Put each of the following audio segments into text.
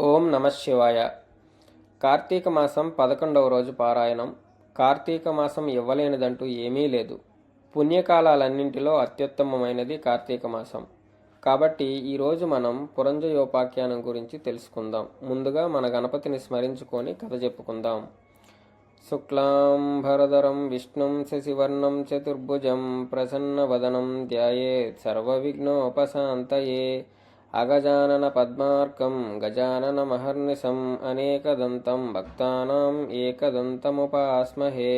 ఓం నమ శివాయ. కార్తీక మాసం పదకొండవ రోజు పారాయణం. కార్తీక మాసం ఇవ్వలేనిదంటూ ఏమీ లేదు. పుణ్యకాలాలన్నింటిలో అత్యుత్తమమైనది కార్తీక మాసం. కాబట్టి ఈరోజు మనం పురంజయోపాఖ్యానం గురించి తెలుసుకుందాం. ముందుగా మన గణపతిని స్మరించుకొని కథ చెప్పుకుందాం. శుక్లాం భరధరం విష్ణుం శశివర్ణం చతుర్భుజం ప్రసన్నవదనం ధ్యాయేత్ సర్వవిఘ్నోపశాంతయే. అగజానన పద్మార్కం గజానన మహర్నిశం అనేకదంతం భక్తానాం ఏకదంతముపాస్మహే.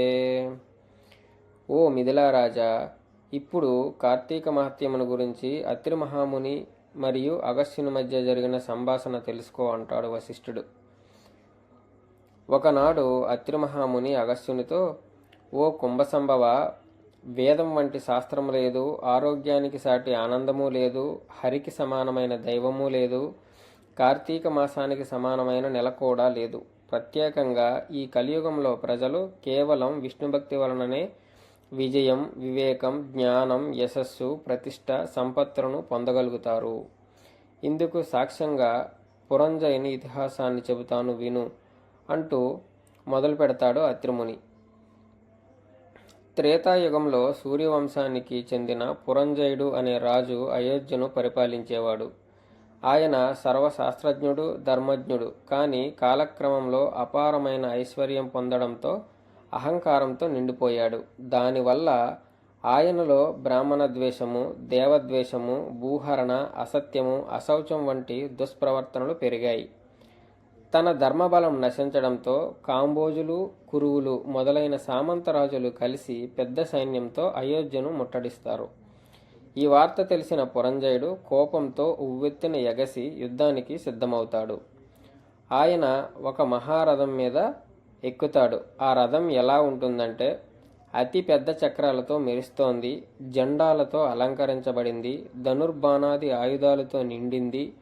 ఓ మిథిలారాజా ఇప్పుడు కార్తీక మహత్యమును గురించి అత్రి మహాముని మరియు అగస్త్యుని మధ్య జరిగిన సంభాషణ తెలుసుకో అంటాడు వశిష్ఠుడు. ఒకనాడు అత్రి మహాముని అగస్త్యునితో ఓ కుంభసంభవ వేదం వంటి శాస్త్రం లేదు ఆరోగ్యానికి సాటి ఆనందము లేదు హరికి సమానమైన దైవము లేదు కార్తీక మాసానికి సమానమైన నెల కూడా లేదు. ప్రత్యేకంగా ఈ కలియుగంలో ప్రజలు కేవలం విష్ణుభక్తి వలననే విజయం వివేకం జ్ఞానం యశస్సు ప్రతిష్ట సంపత్తులను పొందగలుగుతారు. ఇందుకు సాక్ష్యంగా పురంజయుని ఇతిహాసాన్ని చెబుతాను విను అంటూ మొదలు పెడతాడు అత్రిముని. త్రేతాయుగంలో సూర్యవంశానికి చెందిన పురంజయుడు అనే రాజు అయోధ్యను పరిపాలించేవాడు. ఆయన సర్వశాస్త్రజ్ఞుడు ధర్మజ్ఞుడు కానీ కాలక్రమంలో అపారమైన ఐశ్వర్యం పొందడంతో అహంకారంతో నిండిపోయాడు. దానివల్ల ఆయనలో బ్రాహ్మణ ద్వేషము దేవద్వేషము భూహరణ అసత్యము అశౌచం వంటి దుష్ప్రవర్తనలు పెరిగాయి. తన ధర్మబలం నశించడంతో కాంబోజులు కురువులు మొదలైన సామంతరాజులు కలిసి పెద్ద సైన్యంతో అయోధ్యను ముట్టడిస్తారు. ఈ వార్త తెలిసిన పురంజయుడు కోపంతో ఉవ్వెత్తిన ఎగసి యుద్ధానికి సిద్ధమవుతాడు. ఆయన ఒక మహారథం మీద ఎక్కుతాడు. ఆ రథం ఎలా ఉంటుందంటే అతి పెద్ద చక్రాలతో మెరుస్తోంది జెండాలతో అలంకరించబడింది ధనుర్బాణాది ఆయుధాలతో నిండింది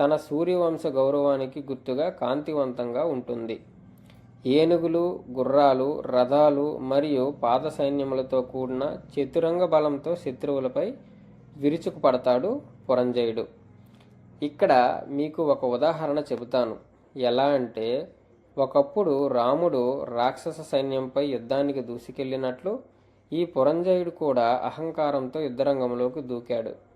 తన సూర్యవంశ గౌరవానికి గుర్తుగా కాంతివంతంగా ఉంటుంది. ఏనుగులు గుర్రాలు రథాలు మరియు పాద సైన్యములతో కూడిన చతురంగ బలంతో శత్రువులపై విరుచుకుపడతాడు పురంజయుడు. ఇక్కడ మీకు ఒక ఉదాహరణ చెబుతాను. ఎలా అంటే ఒకప్పుడు రాముడు రాక్షస సైన్యంపై యుద్ధానికి దూసుకెళ్ళినట్లు ఈ పురంజయుడు కూడా అహంకారంతో యుద్ధరంగంలోకి దూకాడు.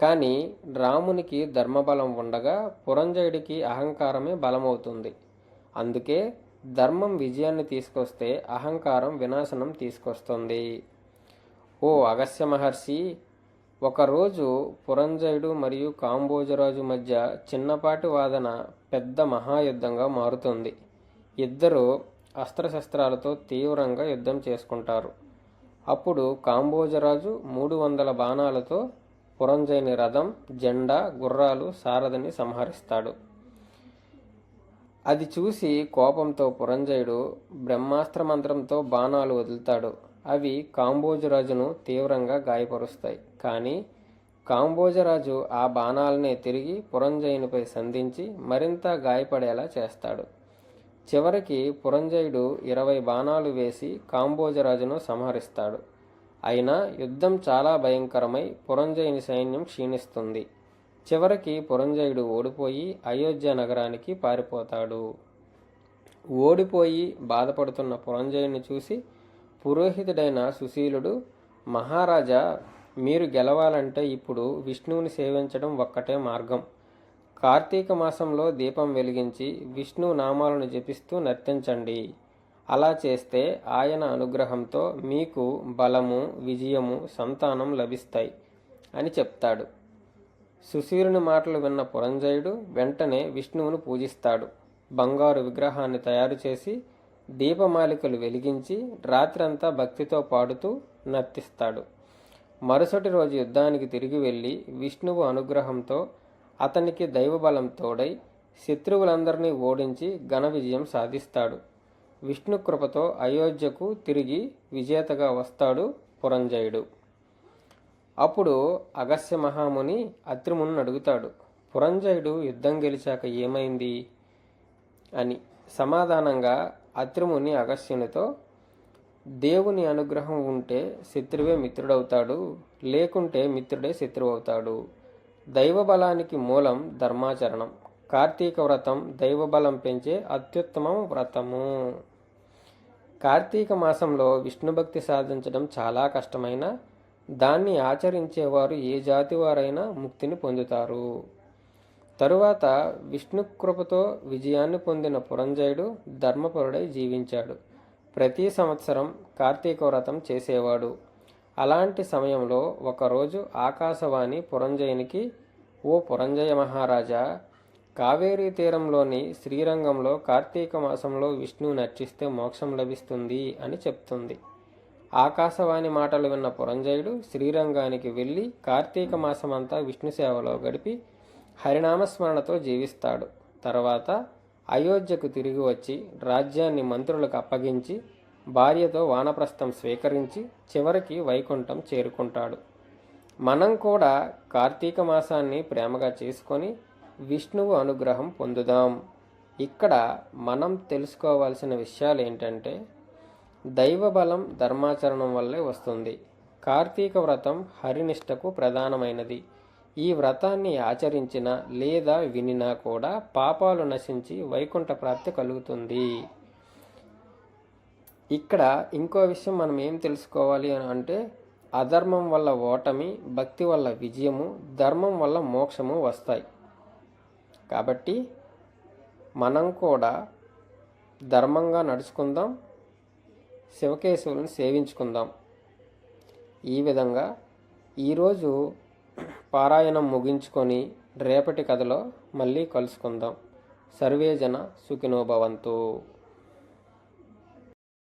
కానీ రామునికి ధర్మబలం ఉండగా పురంజయుడికి అహంకారమే బలమవుతుంది. అందుకే ధర్మం విజయాన్ని తీసుకొస్తే అహంకారం వినాశనం తీసుకొస్తుంది. ఓ అగస్య మహర్షి ఒకరోజు పురంజయుడు మరియు కాంబోజరాజు మధ్య చిన్నపాటి వాదన పెద్ద మహాయుద్ధంగా మారుతుంది. ఇద్దరు అస్త్రశస్త్రాలతో తీవ్రంగా యుద్ధం చేసుకుంటారు. అప్పుడు కాంబోజరాజు మూడు వందల బాణాలతో పురంజయుని రథం జెండా గుర్రాలు సారథిని సంహరిస్తాడు. అది చూసి కోపంతో పురంజయుడు బ్రహ్మాస్త్ర మంత్రంతో బాణాలు వదులుతాడు. అవి కాంబోజరాజును తీవ్రంగా గాయపరుస్తాయి. కానీ కాంబోజరాజు ఆ బాణాలనే తిరిగి పురంజయునిపై సంధించి మరింత గాయపడేలా చేస్తాడు. చివరికి పురంజయుడు ఇరవై బాణాలు వేసి కాంబోజరాజును సంహరిస్తాడు. అయినా యుద్ధం చాలా భయంకరమై పురంజయుని సైన్యం క్షీణిస్తుంది. చివరికి పురంజయుడు ఓడిపోయి అయోధ్య నగరానికి పారిపోతాడు. ఓడిపోయి బాధపడుతున్న పురంజయుని చూసి పురోహితుడైన సుశీలుడు మహారాజా మీరు గెలవాలంటే ఇప్పుడు విష్ణువుని సేవించడం ఒక్కటే మార్గం. కార్తీక మాసంలో దీపం వెలిగించి విష్ణు నామాలను జపిస్తూ నర్తించండి. అలా చేస్తే ఆయన అనుగ్రహంతో మీకు బలము విజయము సంతానం లభిస్తాయి అని చెప్తాడు. సుశీరుని మాటలు విన్న పురంజయుడు వెంటనే విష్ణువును పూజిస్తాడు. బంగారు విగ్రహాన్ని తయారు చేసి దీపమాలికలు వెలిగించి రాత్రంతా భక్తితో పాడుతూ నర్తిస్తాడు. మరుసటి రోజు యుద్ధానికి తిరిగి వెళ్ళి విష్ణువు అనుగ్రహంతో అతనికి దైవబలం తోడై శత్రువులందరినీ ఓడించి ఘన విజయం సాధిస్తాడు. విష్ణు కృపతో అయోధ్యకు తిరిగి విజేతగా వస్తాడు పురంజయుడు. అప్పుడు అగస్య మహాముని అత్రిముని అడుగుతాడు పురంజయుడు యుద్ధం గెలిచాక ఏమైంది? అని. సమాధానంగా అత్రిముని అగస్యునితో దేవుని అనుగ్రహం ఉంటే శత్రువే మిత్రుడవుతాడు లేకుంటే మిత్రుడే శత్రువు అవుతాడు దైవబలానికి మూలం ధర్మాచరణం. కార్తీక వ్రతం దైవబలం పెంచే అత్యుత్తమ వ్రతము. కార్తీక మాసంలో విష్ణు భక్తి సాధించడం చాలా కష్టమైన దాన్ని ఆచరించేవారు ఏ జాతి వారైనా ముక్తిని పొందుతారు. తరువాత విష్ణు కృపతో విజయాన్ని పొందిన పురంజయుడు ధర్మపరుడై జీవించాడు. ప్రతి సంవత్సరం కార్తీక వ్రతం చేసేవాడు. అలాంటి సమయంలో ఒకరోజు ఆకాశవాణి పురంజయునికి ఓ పురంజయ మహారాజా కావేరీ తీరంలోని శ్రీరంగంలో కార్తీక మాసంలో విష్ణు నర్చిస్తే మోక్షం లభిస్తుంది అని చెప్తుంది. ఆకాశవాణి మాటలు విన్న పురంజయుడు శ్రీరంగానికి వెళ్ళి కార్తీక మాసమంతా విష్ణు సేవలో గడిపి హరినామస్మరణతో జీవిస్తాడు. తర్వాత అయోధ్యకు తిరిగి వచ్చి రాజ్యాన్ని మంత్రులకు అప్పగించి భార్యతో వానప్రస్థం స్వీకరించి చివరికి వైకుంఠం చేరుకుంటాడు. మనం కూడా కార్తీక మాసాన్ని ప్రేమగా చేసుకొని విష్ణువు అనుగ్రహం పొందుదాం. ఇక్కడ మనం తెలుసుకోవాల్సిన విషయాలు ఏంటంటే దైవబలం ధర్మాచరణం వల్లే వస్తుంది. కార్తీక వ్రతం హరినిష్టకు ప్రధానమైనది. ఈ వ్రతాన్ని ఆచరించిన లేదా వినినా కూడా పాపాలు నశించి వైకుంఠ ప్రాప్తి కలుగుతుంది. ఇక్కడ ఇంకో విషయం మనం ఏం తెలుసుకోవాలి అని అంటే అధర్మం వల్ల ఓటమి భక్తి వల్ల విజయము ధర్మం వల్ల మోక్షము వస్తాయి. కాబట్టి మనం కూడా ధర్మంగా నడుచుకుందాం శివకేశవులను సేవించుకుందాం. ఈ విధంగా ఈరోజు పారాయణం ముగించుకొని రేపటి కథలో మళ్ళీ కలుసుకుందాం. సర్వేజన సుఖినోభవంతు